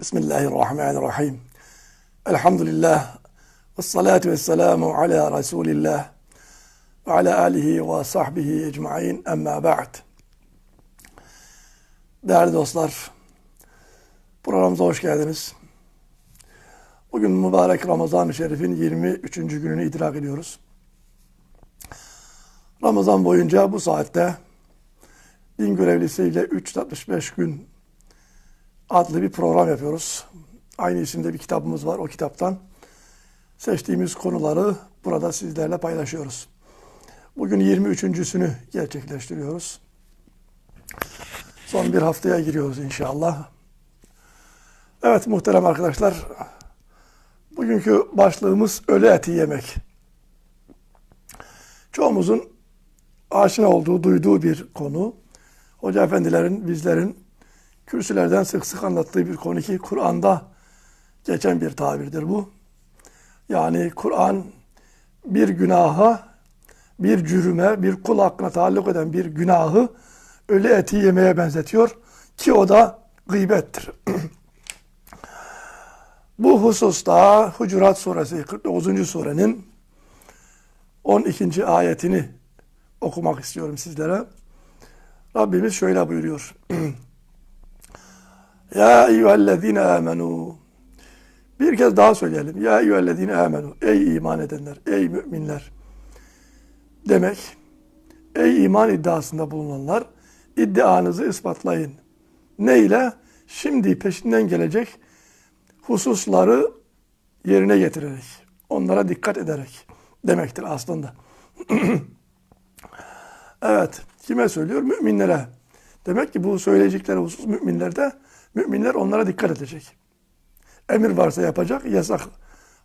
Bismillahirrahmanirrahim. Elhamdülillah. Ve salatu ve selamu ala Resulillah. Ve ala alihi ve sahbihi ecma'in. Emma ba'd. Değerli dostlar, programımıza hoş geldiniz. Bugün mübarek Ramazan-ı Şerif'in 23. gününü idrak ediyoruz. Ramazan boyunca bu saatte din görevlisiyle 365 gün adlı bir program yapıyoruz. Aynı isimde bir kitabımız var. O kitaptan seçtiğimiz konuları burada sizlerle paylaşıyoruz. Bugün 23.sünü gerçekleştiriyoruz. Son bir haftaya giriyoruz inşallah. Evet muhterem arkadaşlar, bugünkü başlığımız ölü eti yemek. Çoğumuzun aşina olduğu, duyduğu bir konu. Hoca efendilerin, bizlerin kürsülerden sık sık anlattığı bir konu ki Kur'an'da geçen bir tabirdir bu. Yani Kur'an bir günaha, bir cürüme, bir kul hakkına taalluk eden bir günahı ölü eti yemeye benzetiyor ki o da gıybettir. bu hususta Hucurat suresi 49. surenin 12. ayetini okumak istiyorum sizlere. Rabbimiz şöyle buyuruyor. Ya eyyühellezine amenu. Bir kez daha söyleyelim. Ya eyyühellezine amenu. Ey iman edenler, ey müminler. Demek, ey iman iddiasında bulunanlar, iddianızı ispatlayın. Ne ile? Şimdi peşinden gelecek hususları yerine getirerek, onlara dikkat ederek demektir aslında. evet, kime söylüyor? Müminlere. Demek ki bu söyleyecekleri husus müminlerde Müminler onlara dikkat edecek. Emir varsa yapacak, yasak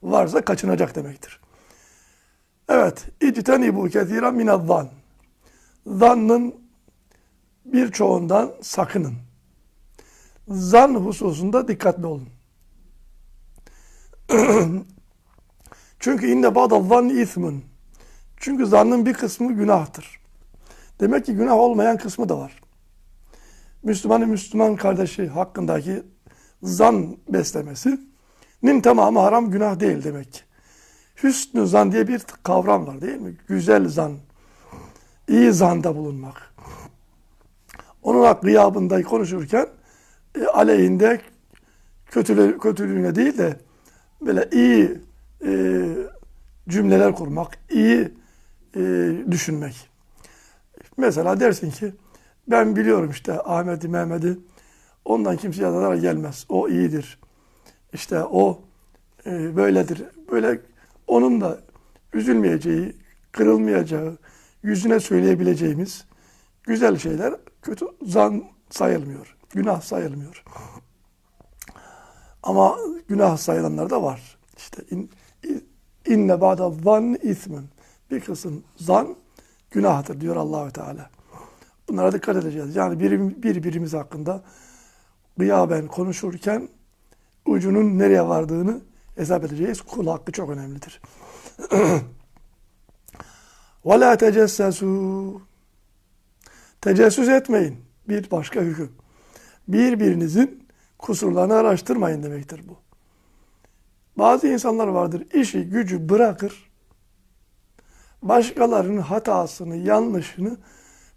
varsa kaçınacak demektir. Evet, bu kethiren minaddan. Zannın birçoğundan sakının. Zan hususunda dikkatli olun. Çünkü inne ba'da zanni ismun. Çünkü zannın bir kısmı günahtır. Demek ki günah olmayan kısmı da var. Müslümanın Müslüman kardeşi hakkındaki zan beslemesinin tamamı haram günah değil demek. Hüsnü zan diye bir kavram var değil mi? Güzel zan, iyi zanda bulunmak. Onun gıyabında konuşurken e, aleyhinde kötülüğü, kötülüğüne değil de böyle iyi e, cümleler kurmak, iyi e, düşünmek. Mesela dersin ki ben biliyorum işte Ahmet'i, Mehmet'i. Ondan kimseye zarar gelmez. O iyidir. İşte o e, böyledir. Böyle onun da üzülmeyeceği, kırılmayacağı, yüzüne söyleyebileceğimiz güzel şeyler kötü zan sayılmıyor. Günah sayılmıyor. Ama günah sayılanlar da var. İşte in, inne ba'da zan ismin. Bir kısım zan günahtır diyor Allahü Teala. Bunlara dikkat edeceğiz. Yani bir, birbirimiz hakkında gıyaben konuşurken ucunun nereye vardığını hesap edeceğiz. Kul hakkı çok önemlidir. وَلَا تَجَسَّسُوا Tecessüs etmeyin. Bir başka hüküm. Birbirinizin kusurlarını araştırmayın demektir bu. Bazı insanlar vardır işi gücü bırakır, başkalarının hatasını, yanlışını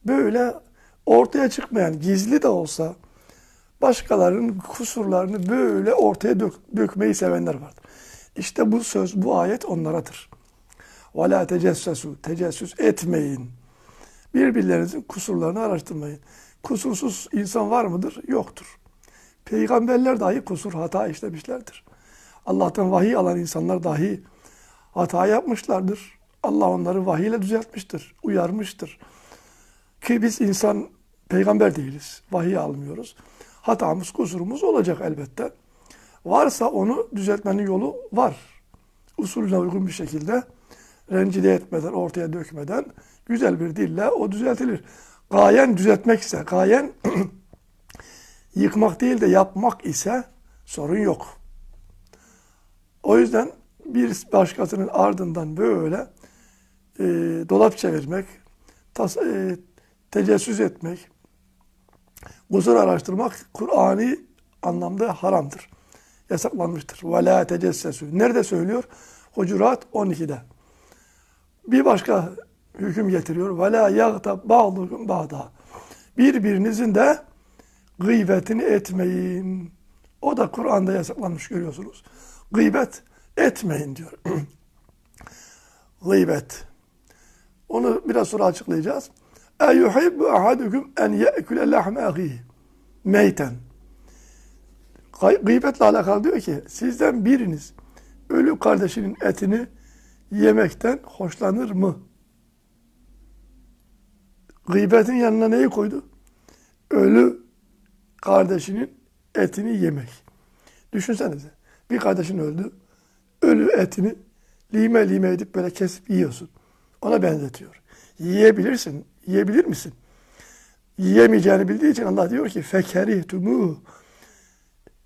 böyle ortaya çıkmayan, gizli de olsa başkalarının kusurlarını böyle ortaya dök, dökmeyi sevenler vardır. İşte bu söz, bu ayet onlaradır. وَلَا تَجَسَّسُوا Tecessüs etmeyin. Birbirlerinizin kusurlarını araştırmayın. Kusursuz insan var mıdır? Yoktur. Peygamberler dahi kusur, hata işlemişlerdir. Allah'tan vahiy alan insanlar dahi hata yapmışlardır. Allah onları vahiy ile düzeltmiştir, uyarmıştır. Ki biz insan peygamber değiliz. Vahiy almıyoruz. Hatamız, kusurumuz olacak elbette. Varsa onu düzeltmenin yolu var. Usulüne uygun bir şekilde rencide etmeden, ortaya dökmeden güzel bir dille o düzeltilir. Gayen düzeltmek ise, gayen yıkmak değil de yapmak ise sorun yok. O yüzden bir başkasının ardından böyle e, dolap çevirmek, tas, e, tecessüs etmek, kusur araştırmak Kur'ani anlamda haramdır. yasaklanmıştır. Ve la tecessesu. Nerede söylüyor? Hucurat 12'de. Bir başka hüküm getiriyor. Ve la yagtab ba'dukum ba'da. Birbirinizin de gıybetini etmeyin. O da Kur'an'da yasaklanmış görüyorsunuz. Gıybet etmeyin diyor. Gıybet. Onu biraz sonra açıklayacağız. E yuhibbu ahadukum en ye'kule lahme ahihi meyten. Gıybetle alakalı diyor ki sizden biriniz ölü kardeşinin etini yemekten hoşlanır mı? Gıybetin yanına neyi koydu? Ölü kardeşinin etini yemek. Düşünsenize. Bir kardeşin öldü. Ölü etini lime lime edip böyle kesip yiyorsun. Ona benzetiyor. Yiyebilirsin Yiyebilir misin? Yiyemeyeceğini bildiği için Allah diyor ki fekerihtumu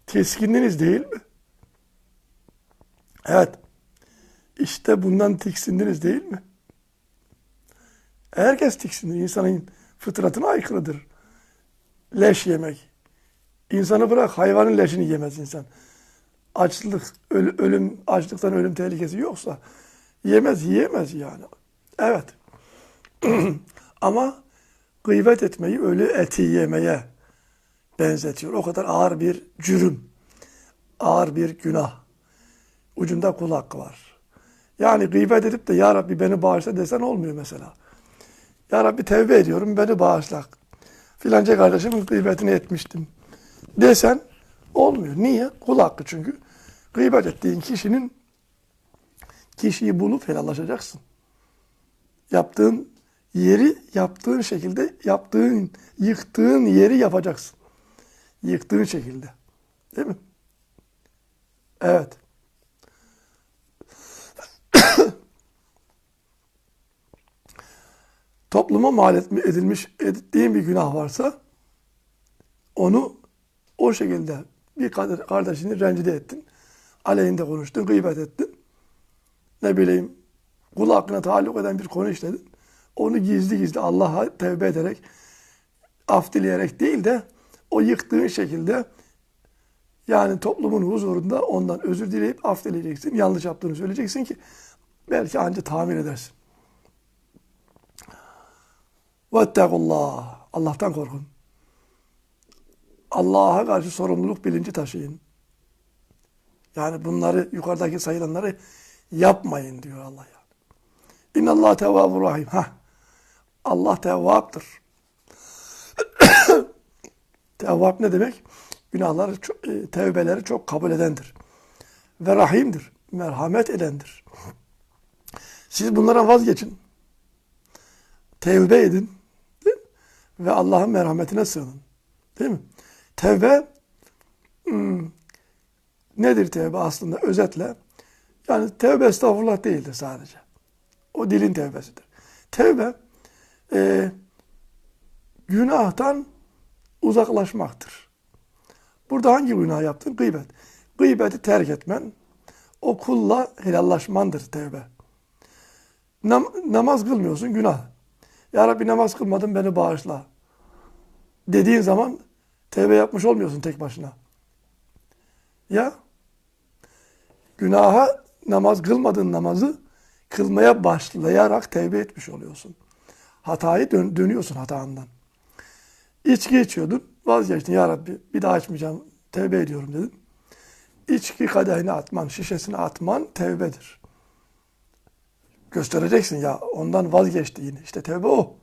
tiskindiniz değil mi? Evet. İşte bundan tiksindiniz değil mi? Herkes tiksinir. İnsanın fıtratına aykırıdır. Leş yemek. İnsanı bırak hayvanın leşini yemez insan. Açlık, öl- ölüm, açlıktan ölüm tehlikesi yoksa yemez, yiyemez yani. Evet. Ama gıybet etmeyi ölü eti yemeye benzetiyor. O kadar ağır bir cürüm, ağır bir günah. Ucunda kul hakkı var. Yani gıybet edip de Ya Rabbi beni bağışla desen olmuyor mesela. Ya Rabbi tevbe ediyorum beni bağışla. Filanca kardeşimin gıybetini etmiştim desen olmuyor. Niye? Kul hakkı çünkü. Gıybet ettiğin kişinin kişiyi bulup helallaşacaksın. Yaptığın yeri yaptığın şekilde yaptığın, yıktığın yeri yapacaksın. Yıktığın şekilde. Değil mi? Evet. Topluma mal edilmiş ettiğin bir günah varsa onu o şekilde bir kar- kardeşini rencide ettin. Aleyhinde konuştun, gıybet ettin. Ne bileyim kul hakkına taalluk eden bir konu işledin. Onu gizli gizli Allah'a tevbe ederek, af dileyerek değil de o yıktığın şekilde yani toplumun huzurunda ondan özür dileyip af dileyeceksin. Yanlış yaptığını söyleyeceksin ki belki anca tahmin edersin. Vettekullah. Allah'tan korkun. Allah'a karşı sorumluluk bilinci taşıyın. Yani bunları yukarıdaki sayılanları yapmayın diyor Allah yani. İnnallah tevvabur rahim. Hah. Allah tevvaptır. Tevvap ne demek? Günahları, e, tevbeleri çok kabul edendir. Ve rahimdir. Merhamet edendir. Siz bunlara vazgeçin. Tevbe edin. Değil mi? Ve Allah'ın merhametine sığının. Değil mi? Tevbe hmm, nedir tevbe aslında özetle? Yani tevbe estağfurullah değildir sadece. O dilin tevbesidir. Tevbe e, günahtan uzaklaşmaktır. Burada hangi günah yaptın? Gıybet. Gıybeti terk etmen, o kulla helallaşmandır tevbe. Nam- namaz kılmıyorsun günah. Ya Rabbi namaz kılmadım beni bağışla. Dediğin zaman tevbe yapmış olmuyorsun tek başına. Ya günaha namaz kılmadığın namazı kılmaya başlayarak tevbe etmiş oluyorsun. Hatayı dön- dönüyorsun hatandan. İçki içiyordun, vazgeçtin ya Rabbi bir daha içmeyeceğim, tevbe ediyorum dedin. İçki kadehini atman, şişesini atman tevbedir. Göstereceksin ya ondan vazgeçtiğini. İşte tevbe o.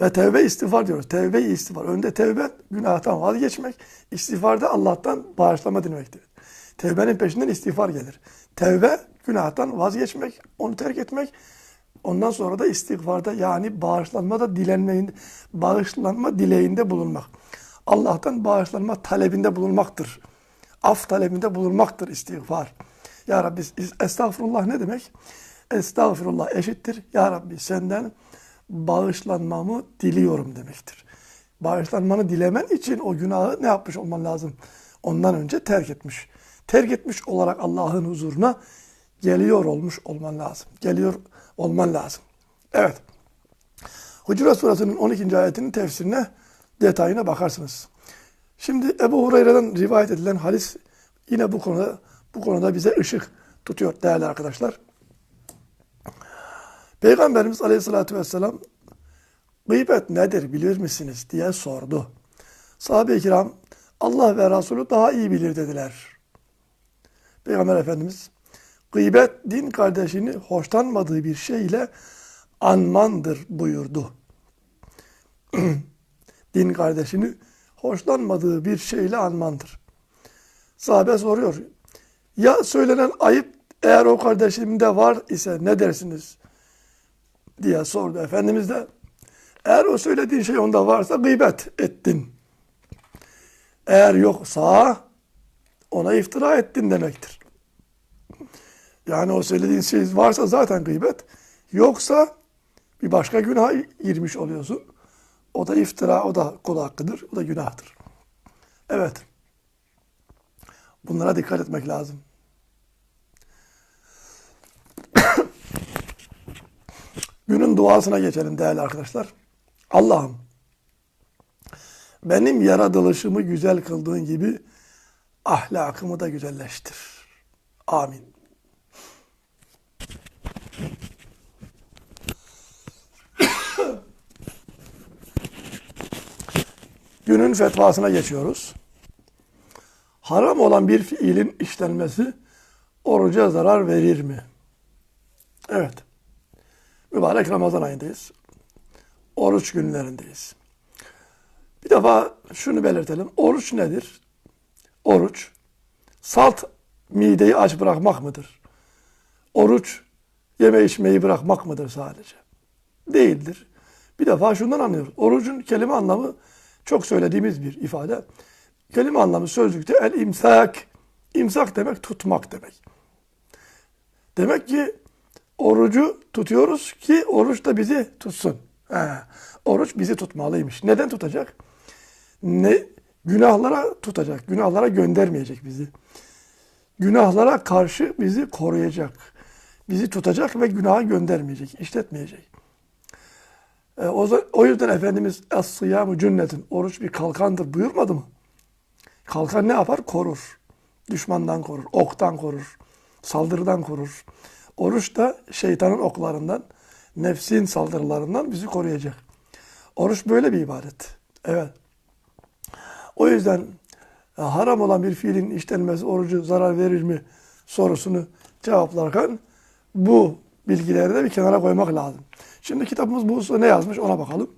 Ve tevbe istiğfar diyoruz. Tevbe istiğfar. Önde tevbe günahtan vazgeçmek. İstiğfarda Allah'tan bağışlama dilemektir. Tevbenin peşinden istiğfar gelir. Tevbe günahtan vazgeçmek, onu terk etmek. Ondan sonra da istiğfarda yani bağışlanma da dilenmeyin, bağışlanma dileğinde bulunmak. Allah'tan bağışlanma talebinde bulunmaktır. Af talebinde bulunmaktır istiğfar. Ya Rabbi estağfurullah ne demek? Estağfurullah eşittir. Ya Rabbi senden bağışlanmamı diliyorum demektir. Bağışlanmanı dilemen için o günahı ne yapmış olman lazım? Ondan önce terk etmiş. Terk etmiş olarak Allah'ın huzuruna geliyor olmuş olman lazım. Geliyor olman lazım. Evet. Hucurat Surası'nın 12. ayetinin tefsirine, detayına bakarsınız. Şimdi Ebu Hureyre'den rivayet edilen hadis yine bu konuda bu konuda bize ışık tutuyor değerli arkadaşlar. Peygamberimiz Aleyhisselatü Vesselam gıybet nedir bilir misiniz diye sordu. Sahabe-i kiram Allah ve Resulü daha iyi bilir dediler. Peygamber Efendimiz gıybet din kardeşini hoşlanmadığı bir şeyle anmandır buyurdu. din kardeşini hoşlanmadığı bir şeyle anmandır. Sahabe soruyor. Ya söylenen ayıp eğer o kardeşimde var ise ne dersiniz? diye sordu. Efendimiz de eğer o söylediğin şey onda varsa gıybet ettin. Eğer yoksa ona iftira ettin demektir. Yani o söylediğin şey varsa zaten gıybet. Yoksa bir başka günaha girmiş oluyorsun. O da iftira, o da kul hakkıdır, o da günahtır. Evet. Bunlara dikkat etmek lazım. Günün duasına geçelim değerli arkadaşlar. Allah'ım benim yaratılışımı güzel kıldığın gibi ahlakımı da güzelleştir. Amin. Günün fetvasına geçiyoruz. Haram olan bir fiilin işlenmesi oruca zarar verir mi? Evet. Mübarek Ramazan ayındayız. Oruç günlerindeyiz. Bir defa şunu belirtelim. Oruç nedir? Oruç, salt mideyi aç bırakmak mıdır? Oruç, yeme içmeyi bırakmak mıdır sadece? Değildir. Bir defa şundan anlıyoruz. Orucun kelime anlamı çok söylediğimiz bir ifade. Kelime anlamı sözlükte el imsak. İmsak demek tutmak demek. Demek ki orucu tutuyoruz ki oruç da bizi tutsun. He, oruç bizi tutmalıymış. Neden tutacak? Ne günahlara tutacak. Günahlara göndermeyecek bizi. Günahlara karşı bizi koruyacak. Bizi tutacak ve günaha göndermeyecek, işletmeyecek. E, o, o yüzden Efendimiz Es-sıyamu cünnetin, oruç bir kalkandır buyurmadı mı? Kalkan ne yapar? Korur. Düşmandan korur, oktan korur, saldırıdan korur. Oruç da şeytanın oklarından, nefsin saldırılarından bizi koruyacak. Oruç böyle bir ibadet. Evet. O yüzden e, haram olan bir fiilin işlenmesi orucu zarar verir mi sorusunu cevaplarken bu bilgileri de bir kenara koymak lazım. Şimdi kitabımız bu hususta ne yazmış ona bakalım.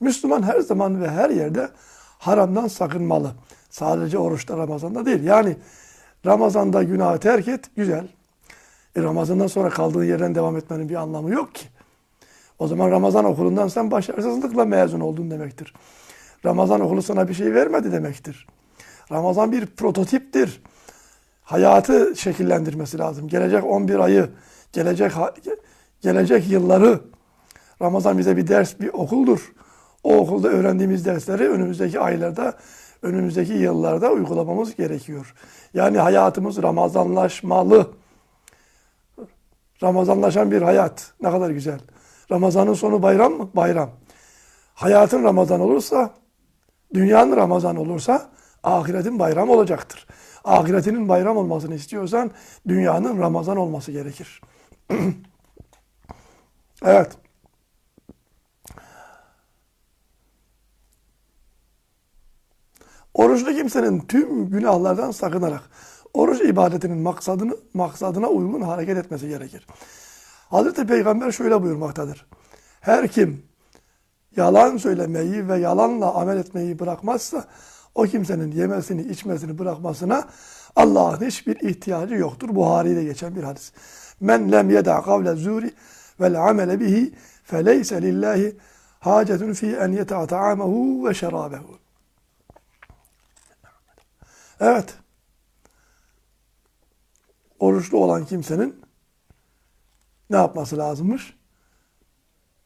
Müslüman her zaman ve her yerde haramdan sakınmalı. Sadece oruçta Ramazan'da değil. Yani Ramazan'da günahı terk et, güzel. E Ramazan'dan sonra kaldığın yerden devam etmenin bir anlamı yok ki. O zaman Ramazan okulundan sen başarısızlıkla mezun oldun demektir. Ramazan okulu sana bir şey vermedi demektir. Ramazan bir prototiptir. Hayatı şekillendirmesi lazım. Gelecek 11 ayı, gelecek gelecek yılları Ramazan bize bir ders, bir okuldur. O okulda öğrendiğimiz dersleri önümüzdeki aylarda, önümüzdeki yıllarda uygulamamız gerekiyor. Yani hayatımız Ramazanlaşmalı. Ramazanlaşan bir hayat. Ne kadar güzel. Ramazanın sonu bayram mı? Bayram. Hayatın Ramazan olursa, dünyanın Ramazan olursa ahiretin bayram olacaktır. Ahiretinin bayram olmasını istiyorsan dünyanın Ramazan olması gerekir. evet. Oruçlu kimsenin tüm günahlardan sakınarak oruç ibadetinin maksadını maksadına uygun hareket etmesi gerekir. Hazreti Peygamber şöyle buyurmaktadır. Her kim yalan söylemeyi ve yalanla amel etmeyi bırakmazsa o kimsenin yemesini içmesini bırakmasına Allah'ın hiçbir ihtiyacı yoktur. Buhari'de geçen bir hadis. Men lem yeda kavle zuri vel amele bihi feleyse lillahi hacetun fi en yeta ta'amahu ve şerabehu. Evet. Oruçlu olan kimsenin ne yapması lazımmış?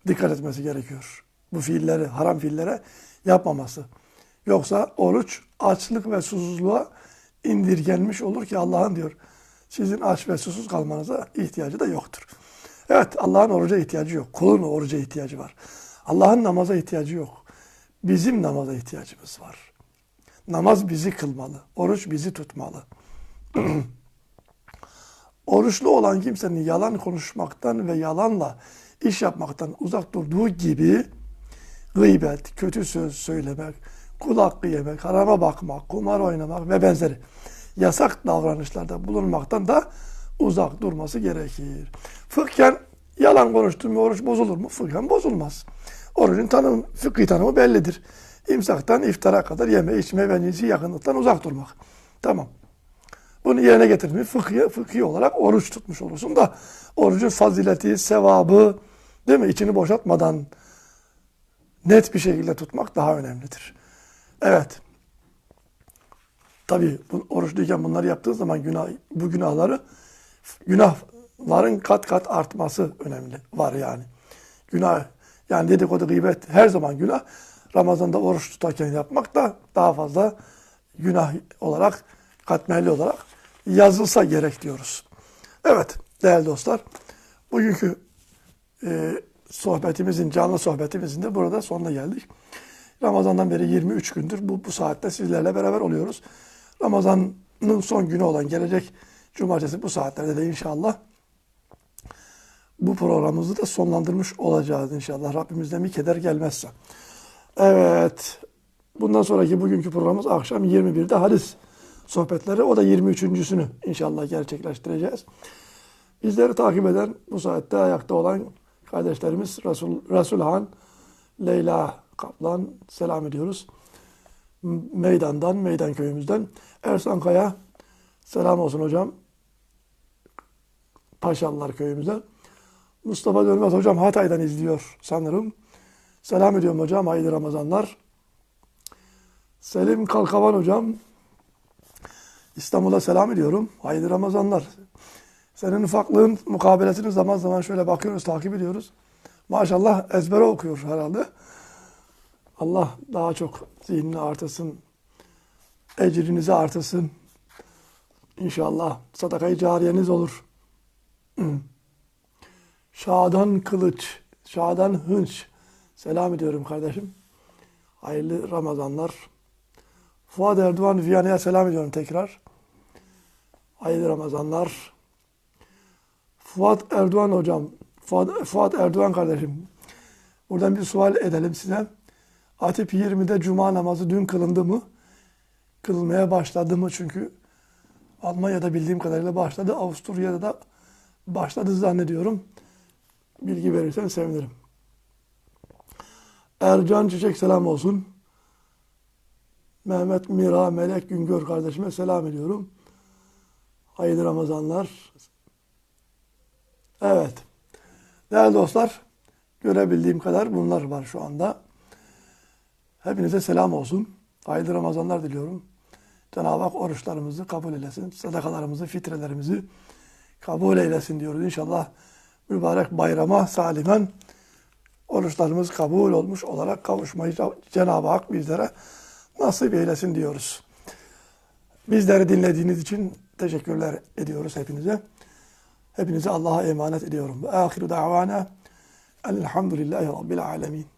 Dikkat etmesi gerekiyor. Bu fiilleri, haram fiillere yapmaması. Yoksa oruç açlık ve susuzluğa indirgenmiş olur ki Allah'ın diyor sizin aç ve susuz kalmanıza ihtiyacı da yoktur. Evet Allah'ın oruca ihtiyacı yok. Kulun oruca ihtiyacı var. Allah'ın namaza ihtiyacı yok. Bizim namaza ihtiyacımız var. Namaz bizi kılmalı. Oruç bizi tutmalı. Oruçlu olan kimsenin yalan konuşmaktan ve yalanla iş yapmaktan uzak durduğu gibi gıybet, kötü söz söylemek, kul hakkı yemek, harama bakmak, kumar oynamak ve benzeri yasak davranışlarda bulunmaktan da uzak durması gerekir. Fıkhen yalan konuştun mu oruç bozulur mu? Fıkhen bozulmaz. Orucun tanım, fıkhi tanımı bellidir. İmsaktan iftara kadar yeme, içme ve cinsi yakınlıktan uzak durmak. Tamam. Bunu yerine getirmeyi fıkhi, fıkhi olarak oruç tutmuş olursun da orucun fazileti, sevabı değil mi? İçini boşaltmadan net bir şekilde tutmak daha önemlidir. Evet. Tabii bu, oruçluyken bunları yaptığın zaman günah, bu günahları günahların kat kat artması önemli var yani. Günah yani dedikodu gıybet her zaman günah. Ramazan'da oruç tutarken yapmak da daha fazla günah olarak katmerli olarak yazılsa gerek diyoruz. Evet değerli dostlar bugünkü e, sohbetimizin canlı sohbetimizin de burada sonuna geldik. Ramazan'dan beri 23 gündür bu, bu saatte sizlerle beraber oluyoruz. Ramazan'ın son günü olan gelecek cumartesi bu saatlerde de inşallah bu programımızı da sonlandırmış olacağız inşallah. Rabbimizden bir keder gelmezse. Evet. Bundan sonraki bugünkü programımız akşam 21'de hadis sohbetleri. O da 23.sünü inşallah gerçekleştireceğiz. Bizleri takip eden bu saatte ayakta olan kardeşlerimiz Resul, Resulhan, Leyla Kaplan selam ediyoruz. Meydandan, Meydan köyümüzden. Ersan Kaya selam olsun hocam. Paşalılar köyümüzden. Mustafa Dönmez hocam Hatay'dan izliyor sanırım. Selam ediyorum hocam. Hayırlı Ramazanlar. Selim Kalkavan hocam. İstanbul'a selam ediyorum. Hayırlı Ramazanlar. Senin ufaklığın mukabelesini zaman zaman şöyle bakıyoruz, takip ediyoruz. Maşallah ezbere okuyor herhalde. Allah daha çok zihnini artırsın. Ecrinizi artırsın. İnşallah sadakayı cariyeniz olur. Şadan Kılıç, Şadan Hınç. Selam ediyorum kardeşim. Hayırlı Ramazanlar. Fuat Erdoğan Viyana'ya selam ediyorum tekrar. Hayırlı Ramazanlar. Fuat Erdoğan hocam, Fuat, Fuat Erdoğan kardeşim. Buradan bir sual edelim size. Atip 20'de cuma namazı dün kılındı mı? Kılmaya başladı mı? Çünkü Almanya'da bildiğim kadarıyla başladı. Avusturya'da da başladı zannediyorum. Bilgi verirsen sevinirim. Ercan Çiçek selam olsun. Mehmet Mira Melek Güngör kardeşime selam ediyorum. Hayırlı Ramazanlar. Evet. Değerli dostlar, görebildiğim kadar bunlar var şu anda. Hepinize selam olsun. Hayırlı Ramazanlar diliyorum. Cenab-ı Hak oruçlarımızı kabul eylesin. Sadakalarımızı, fitrelerimizi kabul eylesin diyoruz. İnşallah mübarek bayrama salimen oruçlarımız kabul olmuş olarak kavuşmayı Cenab-ı Hak bizlere nasip eylesin diyoruz. Bizleri dinlediğiniz için teşekkürler ediyoruz hepinize. Hepinizi Allah'a emanet ediyorum. Ve ahiru davana elhamdülillahi rabbil alemin.